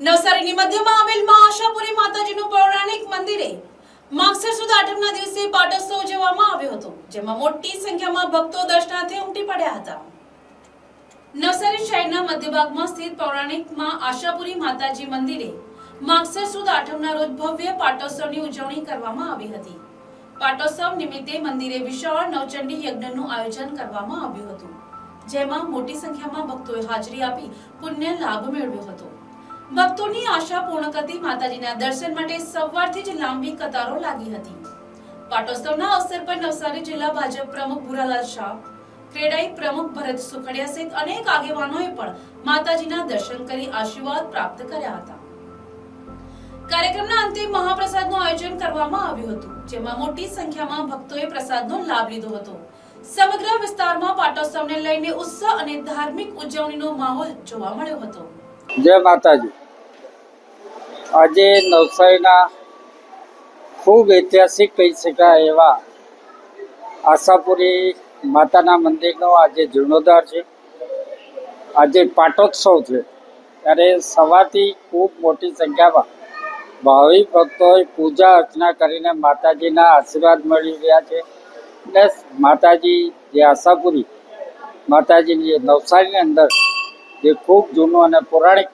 નવસારીની મધ્યમાં આવેલમાં આશાપુરી માતાજીનું પૌરાણિક મંદિરે માગસર સુદ આઠમના દિવસે પાટોત્સવ ઉજવવામાં આવ્યો હતો, જેમાં મોટી સંખ્યામાં ભક્તો દર્શનાર્થે ઉમટી પડ્યા હતા. નવસારી શહેરના મધ્યભાગમાં સ્થિત પૌરાણિકમાં આશાપુરી માતાજી મંદિરે માગસર સુદ આઠમના રોજ ભવ્ય પાટોત્સવની ઉજવણી કરવામાં આવી હતી. પાટોત્સવ નિમિત્તે મંદિરે વિશાળ નવચંડી યજ્ઞનું આયોજન કરવામાં આવ્યું હતું, જેમાં મોટી સંખ્યામાં ભક્તોએ હાજરી આપી પુણ્ય લાભ મેળવ્યો હતો. ભક્તોની આશા પૂર્ણ કરતી માતાજીના દર્શન માટે સવારથી જ લાંબી કતારો લાગી હતી. પાટોત્સવના અવસર પર નવસારી જિલ્લા ભાજપ પ્રમુખ ભુરાલાલ શાહ, ક્રેડાઈ પ્રમુખ ભરત સુખડિયા સહિત અનેક આગેવાનોએ પણ માતાજીના દર્શન કરી આશીર્વાદ પ્રાપ્ત કર્યા હતા. કાર્યક્રમના અંતે મહાપ્રસાદનું આયોજન કરવામાં આવ્યું હતું, જેમાં મોટી સંખ્યામાં ભક્તોએ પ્રસાદનો લાભ લીધો હતો. સમગ્ર વિસ્તારમાં પાટોત્સવને લઈને ઉત્સાહ અને ધાર્મિક ઉજવણીનો માહોલ જોવા મળ્યો હતો. જય માતાજી. આજે નવસારીના ખૂબ ઐતિહાસિક કહી શકાય એવા આશાપુરી માતાના મંદિરનો આજે જીર્ણોદ્ધાર છે. આજે પાટોત્સવ છે. ત્યારે સવારથી ખૂબ મોટી સંખ્યામાં ભાવિક ભક્તોએ પૂજા અર્ચના કરીને માતાજીના આશીર્વાદ મળી રહ્યા છે. અને માતાજી જે આશાપુરી માતાજીની જે નવસારીની અંદર જે ખૂબ જૂનું અને પૌરાણિક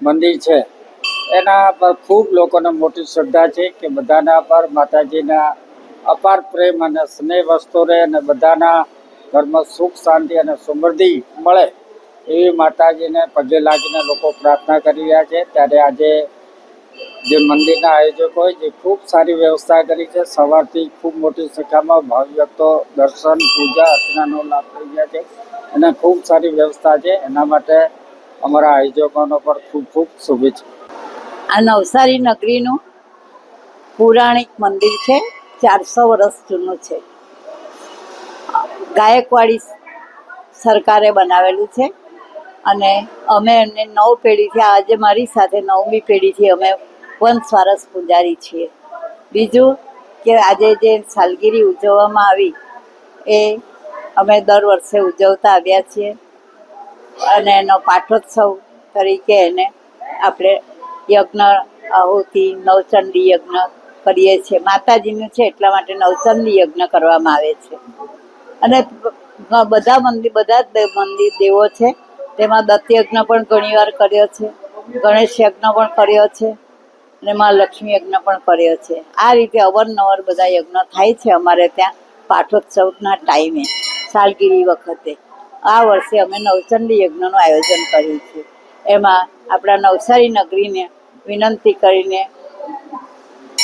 મંદિર છે એના પર ખૂબ લોકોને મોટી શ્રદ્ધા છે કે બધાના પર માતાજીના અપાર પ્રેમ અને સ્નેહ વસ્તુ રહે અને બધાના ઘરમાં સુખ, શાંતિ અને સમૃદ્ધિ મળે એવી માતાજીને પગે લાગીને લોકો પ્રાર્થના કરી રહ્યા છે. ત્યારે આજે જે મંદિરના આયોજકોએ જે ખૂબ સારી વ્યવસ્થા કરી છે, સવારથી ખૂબ મોટી સંખ્યામાં ભાવિભક્તો દર્શન, પૂજા, અર્ચનાનો લાભ થઈ ગયા છે અને ખૂબ સારી વ્યવસ્થા છે. એના માટે અમારા આયોજકોનો પણ ખૂબ ખૂબ શુભેચ્છા. આ નવસારી નગરીનું પૌરાણિક મંદિર છે, ચારસો વર્ષ જૂનું છે. ગાયકવાડી સરકારે બનાવેલું છે અને અમે એમને નવ પેઢીથી, આજે મારી સાથે નવમી પેઢીથી અમે વંશવારસ પૂજારી છીએ. બીજું કે આજે જે સાલગીરી ઉજવવામાં આવી, એ અમે દર વર્ષે ઉજવતા આવ્યા છીએ. અને એનો પાઠોત્સવ તરીકે એને આપણે યજ્ઞ આહુતિ નવચંડી યજ્ઞ કરીએ છીએ. માતાજીનું છે એટલા માટે નવચંડી યજ્ઞ કરવામાં આવે છે. અને બધા મંદિર બધા જ મંદિર દેવો છે. તેમાં દત્ત યજ્ઞ પણ ઘણીવાર કર્યો છે. ગણેશ યજ્ઞ પણ કર્યો છે. અને મા લક્ષ્મી યજ્ઞ પણ કર્યો છે. આ રીતે અવારનવાર બધા યજ્ઞ થાય છે અમારે ત્યાં પાઠોત્સવના ટાઈમે, સાલગીરી વખતે. આ વર્ષે અમે નવચંડી યજ્ઞનું આયોજન કર્યું છે. એમાં આપણા નવસારી નગરીને વિનંતી કરીને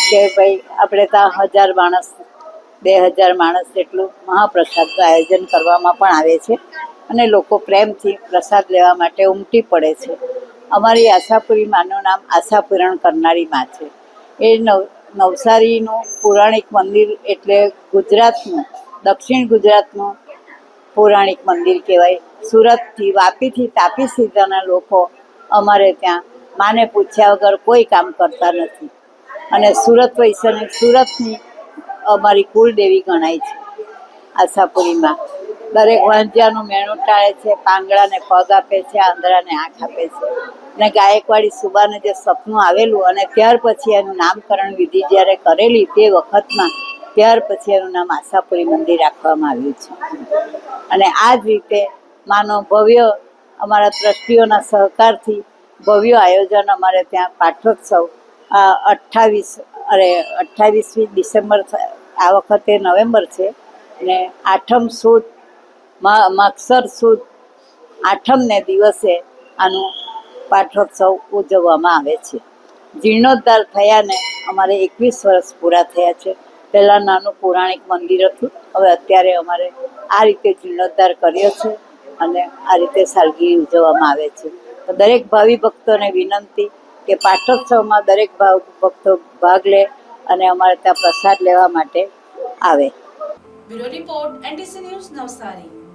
કે ભાઈ, આપણે ત્યાં હજાર માણસ, બે હજાર માણસ જેટલું મહાપ્રસાદનું આયોજન કરવામાં પણ આવે છે અને લોકો પ્રેમથી પ્રસાદ લેવા માટે ઉમટી પડે છે. અમારી આશાપુરી માનું નામ આશાપૂરણ કરનારી માં છે. એ નવ, નવસારીનું પૌરાણિક મંદિર એટલે ગુજરાતનું, દક્ષિણ ગુજરાતનું પૌરાણિક મંદિર કહેવાય. સુરતથી વાપીથી તાપી સુધીના લોકો અમારે ત્યાં માને પૂછ્યા વગર કોઈ કામ કરતા નથી. અને સુરત વૈશ્વની સુરતની અમારી કુળદેવી ગણાય છે, આશાપુરીમાં. દરેક વાંજ્યાનું મેણું ટાળે છે પાંગડાને પગ આપે છે, આંધળાને આંખ આપે છે. અને ગાયકવાડી સુબાને જે સપનું આવેલું અને ત્યાર પછી એનું નામકરણ વિધિ જ્યારે કરેલી તે વખતમાં ત્યાર પછી એનું નામ આશાપુરી મંદિર રાખવામાં આવ્યું છે. અને આ જ રીતે માનો ભવ્ય અમારા ટ્રસ્ટીઓના સહકારથી ભવ્ય આયોજન અમારે ત્યાં પાઠોત્સવ અઠ્ઠાવીસ, અરે, અઠ્ઠાવીસમી ડિસેમ્બર આ વખતે નવેમ્બર છે. અને આઠમ સુદ મક્ષર સુદ આઠમને દિવસે આનું પાઠોત્સવ ઉજવવામાં આવે છે. જીર્ણોદ્ધાર થયાને અમારે એકવીસ વર્ષ પૂરા થયા છે. પહેલાં નાનું પૌરાણિક મંદિર હતું. હવે અત્યારે અમારે આ રીતે જીર્ણોદ્ધાર કર્યો છે અને આ રીતે સાલગીરી ઉજવવામાં આવે છે. દરેક ભાવિ ભક્તોને વિનંતી કે પાઠોત્સવમાં દરેક ભાવ ભક્તો ભાગ લે અને અમારે ત્યાં પ્રસાદ લેવા માટે આવે. Bureau report NDC news Navsari.